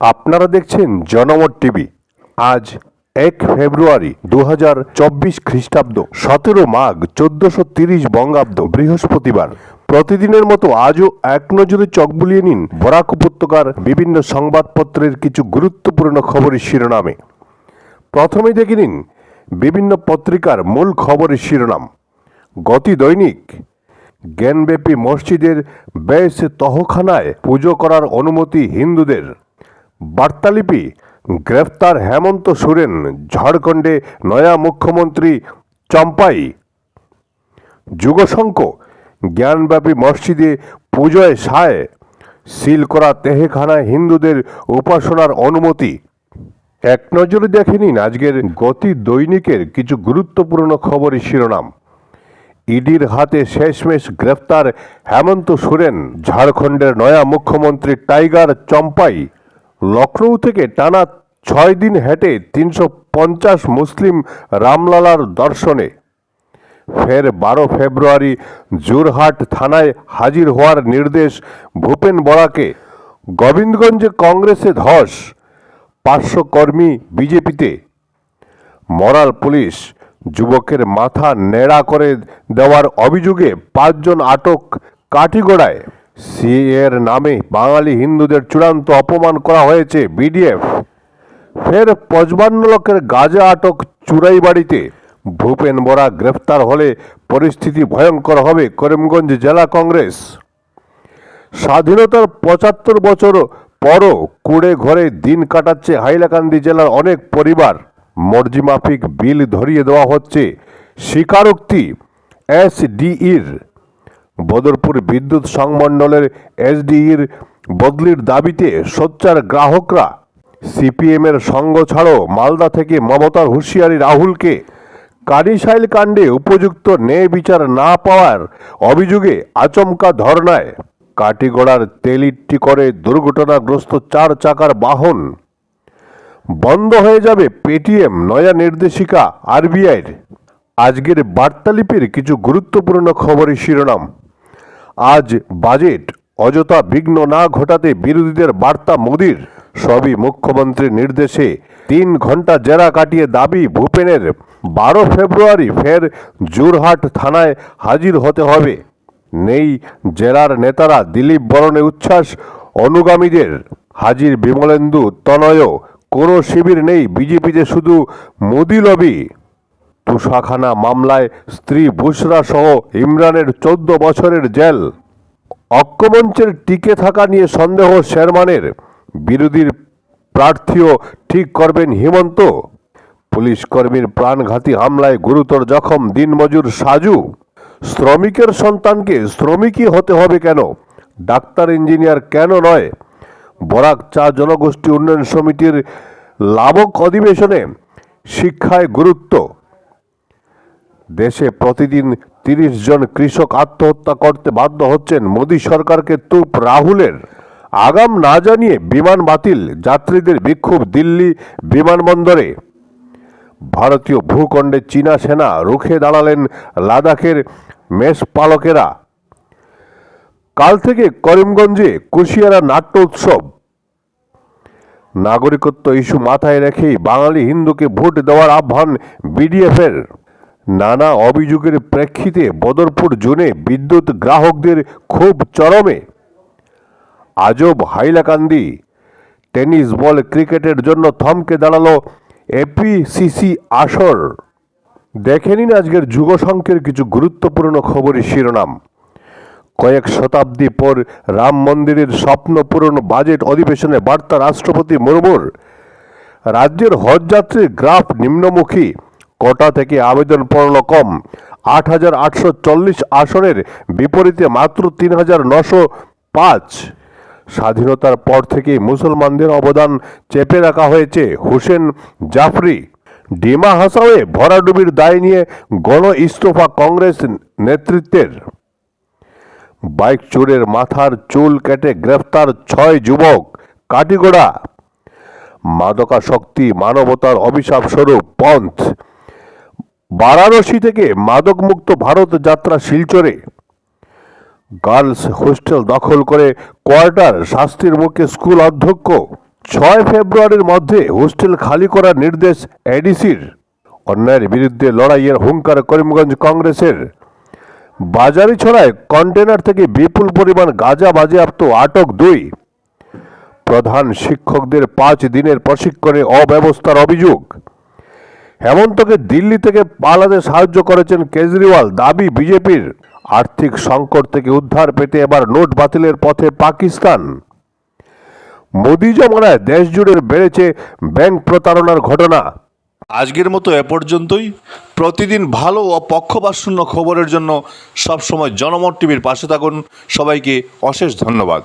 আপনারা দেখছেন জনমত টিভি। আজ এক ফেব্রুয়ারি দু হাজার চব্বিশ খ্রিস্টাব্দ, সতেরো মাঘ চোদ্দশো তিরিশ বঙ্গাব্দ, বৃহস্পতিবার। প্রতিদিনের মতো আজও এক নজরে চক বুলিয়ে নিন বরাক উপত্যকার বিভিন্ন সংবাদপত্রের কিছু গুরুত্বপূর্ণ খবরের শিরোনামে। প্রথমে দেখে নিন বিভিন্ন পত্রিকার মূল খবরের শিরোনাম। গতি দৈনিক, জ্ঞানব্যাপী মসজিদের বেশ তহখানায় পুজো করার অনুমতি হিন্দুদের। বার্তালিপি গ্রেফতার হেমন্ত সোরেন, ঝাড়খণ্ডে নয়া মুখ্যমন্ত্রী চম্পাই। যুগশঙ্ক, জ্ঞানব্যাপী মসজিদে পুজোয় সায়, সিল করা তেহেখানায় হিন্দুদের উপাসনার অনুমতি। এক নজরে দেখে নিন আজকের গতি দৈনিকের কিছু গুরুত্বপূর্ণ খবরের শিরোনাম। ইডির হাতে শেষমেশ গ্রেফতার হেমন্ত সোরেন, ঝাড়খণ্ডের নয়া মুখ্যমন্ত্রী টাইগার চম্পাই। লখনৌ থেকে টানা ছয় দিন হেঁটে তিনশো পঞ্চাশ মুসলিম রামলালার দর্শনে। ফের বারো ফেব্রুয়ারি জোরহাট থানায় হাজির হওয়ার নির্দেশ ভূপেন বরাকে। গোবিন্দগঞ্জে কংগ্রেসে ধস, পাঁচশো কর্মী বিজেপিতে। মরাল পুলিশ যুবকের মাথা নেড়া করে দেওয়ার অভিযোগে পাঁচজন আটক কাঠিগোড়ায়। সিএর নামে বাঙালি হিন্দুদের চূড়ান্ত অপমান করা হয়েছে বিডিএফ। ফের পঁচপান্ন লোকের গাজা আটক চুরাইবাড়িতে ভূপেন বরা গ্রেফতার হলে পরিস্থিতি ভয়ঙ্কর হবে করিমগঞ্জ জেলা কংগ্রেস। স্বাধীনতার পঁচাত্তর বছর পরও কুড়ে ঘরে দিন কাটাচ্ছে হাইলাকান্দি জেলার অনেক পরিবার। মর্জিমাফিক বিল ধরিয়ে দেওয়া হচ্ছে স্বীকারোক্তি এসডিইর। বদরপুর বিদ্যুৎ সংমণ্ডলের এসডিইর বদলির দাবিতে সোচ্চার গ্রাহকরা। সিপিএমের সঙ্গ ছাড়ো মালদা থেকে মমতার হুঁশিয়ারি রাহুলকে। কারিশাইল কাণ্ডে উপযুক্ত ন্যায় বিচার না পাওয়ার অভিযোগে আচমকা ধর্নায়। কাটিগড়ার তেলিট্টি করে দুর্ঘটনাগ্রস্ত চার চাকার বাহন। বন্ধ হয়ে যাবে পেটিএম, নয়া নির্দেশিকা, আরবিআইয়ের। আজকের বার্তালিপির কিছু গুরুত্বপূর্ণ খবরের শিরোনাম। আজ বাজেট অযথা বিঘ্ন না ঘটাতে বিরোধীদের বার্তা মোদির। সবই মুখ্যমন্ত্রীর নির্দেশে তিন ঘণ্টা জেরা কাটিয়ে দাবি ভূপেনের। বারো ফেব্রুয়ারি ফের জোরহাট থানায় হাজির হতে হবে। নেই জেলার নেতারা দিলীপ বরণে উচ্ছ্বাস, অনুগামীদের। হাজির বিমলেন্দু তনয় কোনো শিবির নেই বিজেপিতে শুধু মোদি লবি। তুষাখানা মামলায় স্ত্রী বুশরা সহ ইমরানের চোদ্দ বছরের জেল। অক্কমঞ্চের টিকে থাকা নিয়ে সন্দেহ শেরমানের। বিরোধীর প্রার্থীও ঠিক করবেন হিমন্ত। পুলিশ কর্মীর প্রাণঘাতী হামলায় গুরুতর জখম দিনমজুর সাজু। শ্রমিকের সন্তানকে শ্রমিকই হতে হবে কেন? ডাক্তার, ইঞ্জিনিয়ার কেন নয়? বরাক চা জনগোষ্ঠী উন্নয়ন সমিতির লাভক অধিবেশনে শিক্ষায় গুরুত্ব। দেশে প্রতিদিন তিরিশ জন কৃষক আত্মহত্যা করতে বাধ্য হচ্ছেন মোদী সরকারকে তুপ রাহুলের। আগাম না জানিয়ে বিমান বাতিল, যাত্রীদের বিক্ষোভ দিল্লি বিমানবন্দরে। ভারতীয় ভূখণ্ডে চীনা সেনা রুখে দাঁড়ালেন লাদাখের মেষ পালকেরা। কাল থেকে করিমগঞ্জে কুশিয়ারা নাট্য উৎসব। নাগরিকত্ব ইস্যু মাথায় রেখেই বাঙালি হিন্দুকে ভোট দেওয়ার আহ্বান বিডিএফের। নানা অভিযোগের প্রেক্ষিতে বদরপুর জোনে বিদ্যুৎ গ্রাহকদের খুব চরমে। আজব হাইলাকান্দি। টেনিস বল ক্রিকেটের জন্য থমকে দাঁড়াল এপিসিসি আসর। দেখে নিন আজকের যুগসংখ্যের কিছু গুরুত্বপূর্ণ খবরের শিরোনাম। কয়েক শতাব্দী পর রাম মন্দিরের স্বপ্ন পূরণ বাজেট অধিবেশনে বার্তা রাষ্ট্রপতি মুর্মুর। রাজ্যের হজযাত্রীর গ্রাফ নিম্নমুখী। কোটা থেকে আবেদন পড়ল কম। আট হাজার আটশো চল্লিশ আসনের বিপরীতে মাত্র তিন হাজার নশো পাঁচ। স্বাধীনতার পর থেকে মুসলমানদের অবদান চেপে রাখা হয়েছে হুসেন জাফরি। ডিমা হাসাওয়ে ভরাডুবির দায় নিয়ে গণ ইস্তফা কংগ্রেস নেতৃত্বের। বাইক চোরের মাথার চুল কেটে গ্রেফতার ছয় যুবক, কাটিগোড়া। মাদকাসক্তি, মানবতার অভিশাপ স্বরূপ পন্থ। বারাণসী থেকে মাদকমুক্ত ভারত যাত্রা শিলচরে। গার্লস হোস্টেল দখল করে কোয়ার্টার শাস্তির মুখে স্কুল অধ্যক্ষ। ছয় ফেব্রুয়ারির মধ্যে হোস্টেল খালি করার নির্দেশ এডিসির। অন্যায়ের বিরুদ্ধে লড়াইয়ের হুঙ্কার করিমগঞ্জ কংগ্রেসের। বাজারি ছড়ায় কন্টেনার থেকে বিপুল পরিমাণ গাঁজা বাজেয়াপ্ত আটক দুই। প্রধান শিক্ষকদের পাঁচ দিনের প্রশিক্ষণে অব্যবস্থার অভিযোগ। হেমন্তকে দিল্লি থেকে পালাতে সাহায্য করেছেন কেজরিওয়াল, দাবি বিজেপির। আর্থিক সংকট থেকে উদ্ধার পেতে এবার নোট বাতিলের পথে পাকিস্তান। মোদি জমানায় দেশ জুড়ে বেড়েছে ব্যাংক প্রতারণার ঘটনা। আজকের মতো এ পর্যন্তই। প্রতিদিন ভালো ও পক্ষপাতশূন্য খবরের জন্য সবসময় জনমত টিভির পাশে থাকুন। সবাইকে অশেষ ধন্যবাদ।